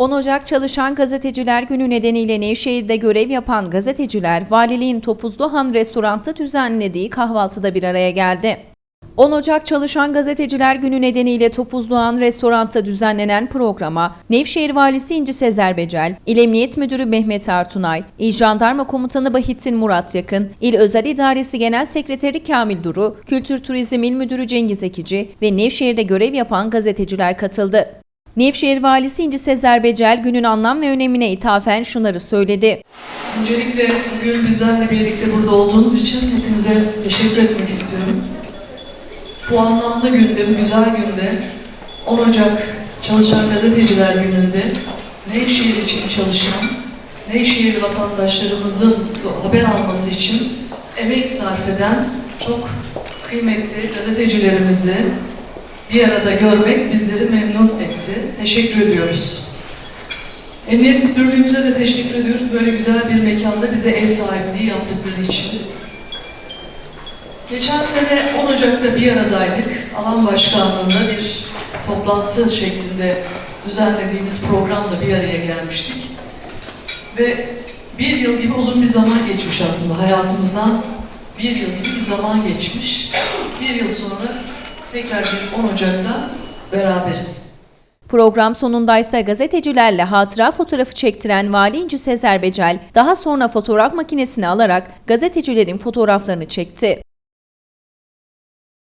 10 Ocak Çalışan Gazeteciler Günü nedeniyle Nevşehir'de görev yapan gazeteciler valiliğin Topuzluhan Restorant'ta düzenlediği kahvaltıda bir araya geldi. 10 Ocak Çalışan Gazeteciler Günü nedeniyle Topuzluğan Restorant'ta düzenlenen programa Nevşehir Valisi İnci Sezer Becel, İl Emniyet Müdürü Mehmet Artunay, İl Jandarma Komutanı Bahittin Murat Yakın, İl Özel İdaresi Genel Sekreteri Kamil Duru, Kültür Turizm İl Müdürü Cengiz Ekici ve Nevşehir'de görev yapan gazeteciler katıldı. Nevşehir Valisi İnci Sezer Becel günün anlam ve önemine ithafen şunları söyledi. Öncelikle bugün bizlerle birlikte burada olduğunuz için hepinize teşekkür etmek istiyorum. Bu anlamlı günde, bu güzel günde 10 Ocak Çalışan Gazeteciler Günü'nde Nevşehir için çalışan, Nevşehir vatandaşlarımızın haber alması için emek sarf eden çok kıymetli gazetecilerimizi bir arada görmek bizleri memnun etti. Teşekkür ediyoruz. Emniyet Müdürlüğümüze de teşekkür ediyoruz. Böyle güzel bir mekanda bize ev sahipliği yaptıkları için. Geçen sene 10 Ocak'ta bir aradaydık. Alan Başkanlığı'nda bir toplantı şeklinde düzenlediğimiz programda bir araya gelmiştik. Ve bir yıl gibi uzun bir zaman geçmiş aslında hayatımızdan. Bir yıl gibi bir zaman geçmiş. Bir yıl sonra tekrar bir 10 Ocak'ta beraberiz. Program sonundaysa gazetecilerle hatıra fotoğrafı çektiren Vali İnci Sezer Becel daha sonra fotoğraf makinesini alarak gazetecilerin fotoğraflarını çekti.